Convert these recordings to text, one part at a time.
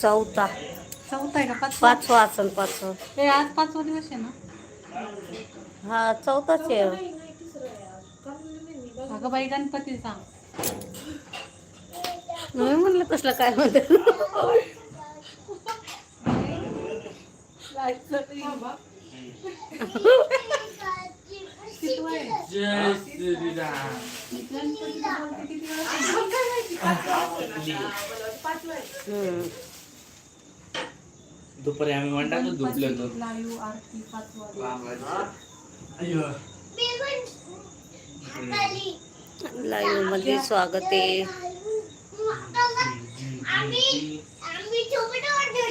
चौथा. चौथा आहे का? पाचवा? आसन पाचवा. हे आज पाचवा दिवस आहे ना? हा चौथाच आहे. अगं बाई गणपती सांग मी म्हणलं कसलं काय म्हणते कितवा आहे जय श्रीराम. दुपारी आम्ही मंडातच झोपलो होतो. लाईव्हमध्ये स्वागत आहे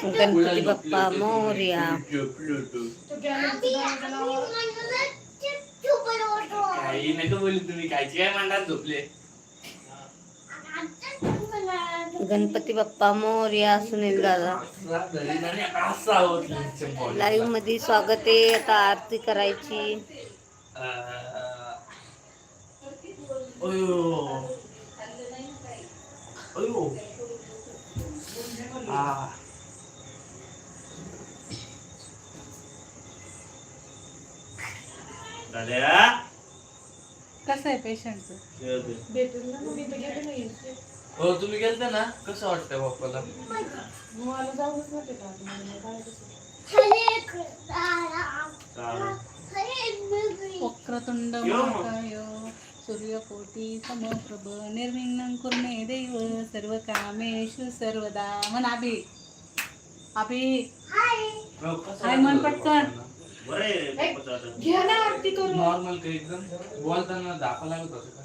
गणपती बाप्पा मोर्या झोपलो होतो काही नका बोलू तुम्ही कायची काय मंडात झोपले गणपती बाप्पा मोर्या सुनील दादा रात झाली ना आणि असं आहोत चंपा. लाईव्ह मध्ये स्वागत आहे आता आरती करायची अं, अयो अयो आ दाद्या कसं आहे पेशंटचं हो तुम्ही गेलता ना? कसं वाटतंय बाप्पाला? वक्रतुंड यो. महाकाय सूर्यकोटी समप्रभ निर्विघ्नं कुर्मे देव सर्व कामेषु सर्वदा. म्हण अभि अभि हो, कसं नॉर्मल काही एकदम बोलताना दाखवा लागत होतं का?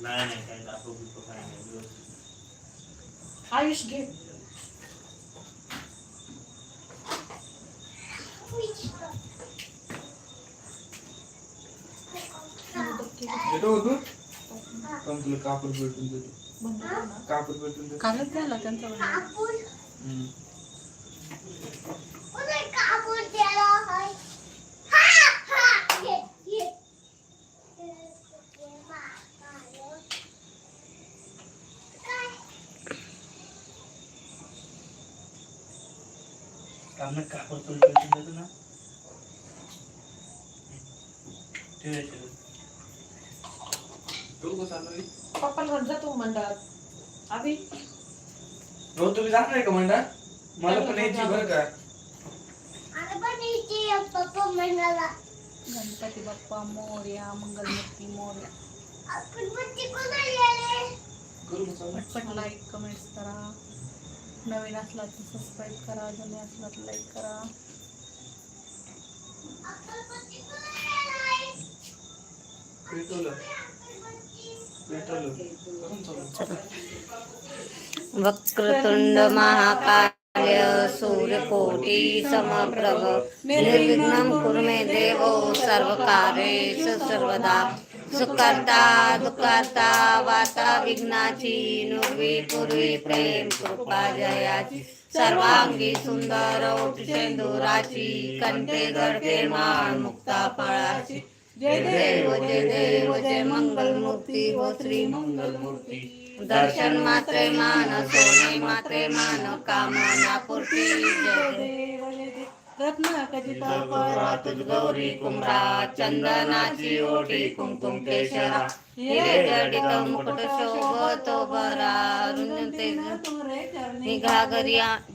नाही नाही काही दाखव बिखव काही नाही व्यवस्थित. आयुष घे येतो होतो पण तुला कापड भेटून देतो कापड भेटून देतो कालच झाला त्यांचा बर्थडे. हम्म. काम नाही, कापड तुला भेटून देतो ना? ठेवायचं. पप्पांवर जातो मंडळात. अभि हो तुम्ही जात नाही का म्हणता मला पण यायची बरं का. गणपती बाप्पा मोर्या मंगलमूर्ती मोर्या. करू चालू? पटपट लाईक कमेंट्स करा. नवीन असला तर सबस्क्राईब करा, जुने असला तर लाईक करा. वक्रतुंड महाकाय, सूर्यकोटी समप्रभ, निर्विघ्नं कुर्मे देवो सर्वकार्येषु सर्वदा सुकर्ता दुःखर्ता वाता विघ्नाची नुर्वी पूर्वी प्रेम कृपा जयाची. सर्वांगी सुंदर उठशेंदुराची कंठे गडके माळ मुक्ता फळाची. जय देव जय देव जय हो श्री दर्शन मात्रे मान सोने मात्रे मान कामना पूर्ती. जय देव. तुझ गौरी कुमरा चंदनाची ओटी कुंकुम केशरा. मुकुट शोभतो बरा.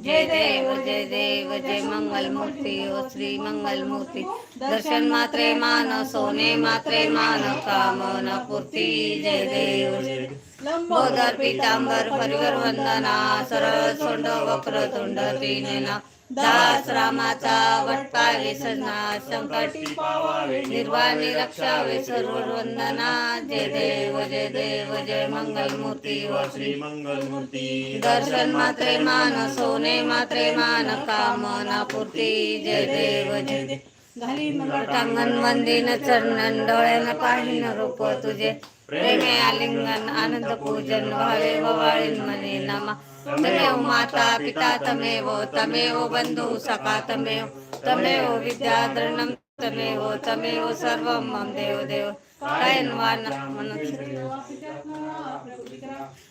जय देव जय देव जय मंगल मूर्ती ओ श्री मंगल मूर्ती दर्शन मात्रे मान सोने मात्रे मान कामना पूर्ती. जय देव बोधर पितांबर परिवर वंदना. सरळ सोंड वक्र तोंड तीनेना दास रामाचा वटपावे सजना संकटी पावावे निर्वाणी रक्षावे सर्व वंदना जय देव जय देव जय मंगल मूर्ती व श्री मंगल मूर्ती दर्शन मात्रे मान सोने मात्रे मान कामना पूर्ती जय देव जय देव. घालीन टांगण वंदीन चरणन डोळ्यानं पाहिन रूप तुझे. प्रेमे आलिंगन आनंद पूजन भावे भवाळीन मने नमा तमेव माता पिता तमेव तमेव बंधु सखा तमेव तमेव विद्याधरणम तमेव तमेव सर्व मम देव देव कायन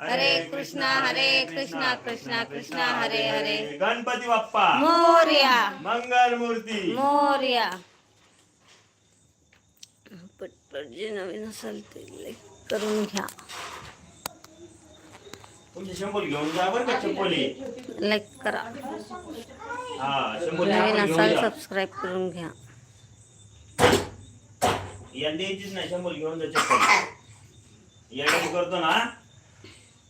हरे कृष्णा हरे कृष्णा कृष्णा कृष्णा हरे हरे। गणपति बाप्पा मोर्या। मंगल मूर्ती मोर्या। पटपट जे नवीन असेल ते करून घ्या. तुमचे शंभर घेऊन जा बरं का लाईक करा. हा नवीन असाल सबस्क्राईब करून घ्या. नाही शंभर घेऊन जा चप्पल. या करतो ना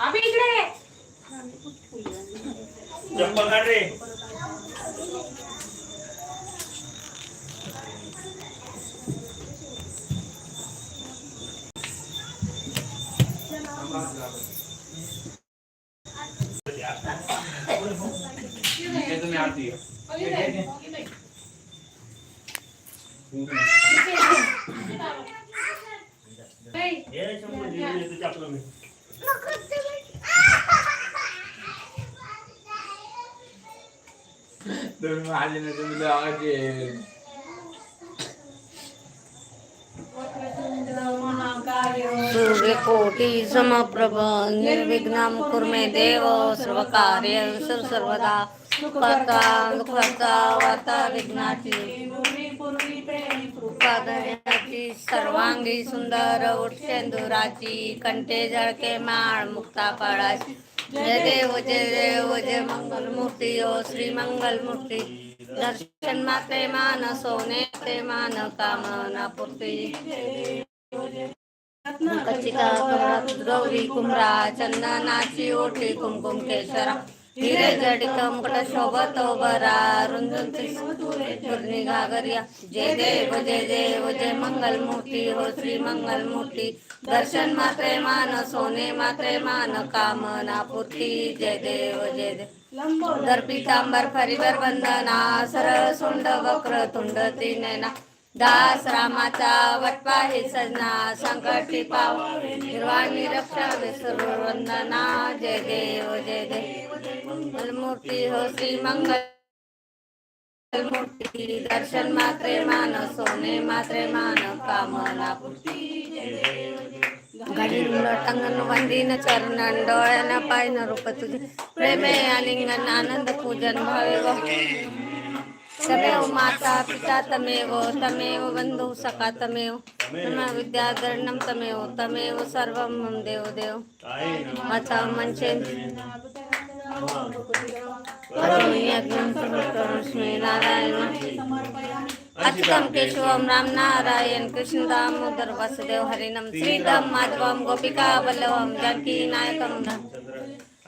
अभी इकडे समप्रभ, निर्विघ्नं कुर्मे देव सर्वकार्य सर्वदा। सुखकर्ता, दुःखकर्ता, वार्ता विघ्नाची। उपादयाची सर्वांगी सुंदर उठसेंदुराची कंठे जळके माळ मुक्ता पाळाची। जय देव जय देव, जय मंगल मूर्ती ओ श्री मंगल मूर्ती दर्शन मात्रे मान, सोने ते मान, कामना पूर्ती। कचिका कमळात गौरी कुमरा चंदनाची ओठी कुमकुम केशरा हिरे जडित मुकुट शोभत बरा रुंदून चुरणी घागरिया। जय देव जय देव जय मंगल मूर्ती हो श्री मंगल मूर्ती दर्शन मात्रे मान सोने मात्रे मान कामना पूर्ती। जय देव जय देव। दर पितांबर फरीवर वंदना सरळ सोंड वक्र तुंड नैना दास रामाचा वटपा हे सजना संकटी पाव निर्वा रक्षा विसरू वंदना जय देव जय देव. मूर्ती हो श्री मंगल मूर्ती दर्शन मात्रे मान सोने मात्रे मान कामना घडी टंगन वंदीन चरणन डोळ्यानं पायन रूप तुझे. प्रेमे आलिंगन आनंद पूजन भावे व तमेव माता पिता तमेव तमेव बंधु सखा तमेव तमेव विद्याधरणं तमेव तमेव सर्वं मम देव देव काय ना माता मंचे करोमि यज्ञं करोस्मै नारायण अच्युतं केशवं राम नारायण कृष्ण दामोदर वासुदेव हरिणं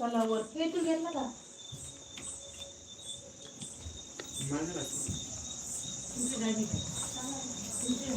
వాళ్ళ వర్క్ ఏంటి కదా ఇంటి ఇంటి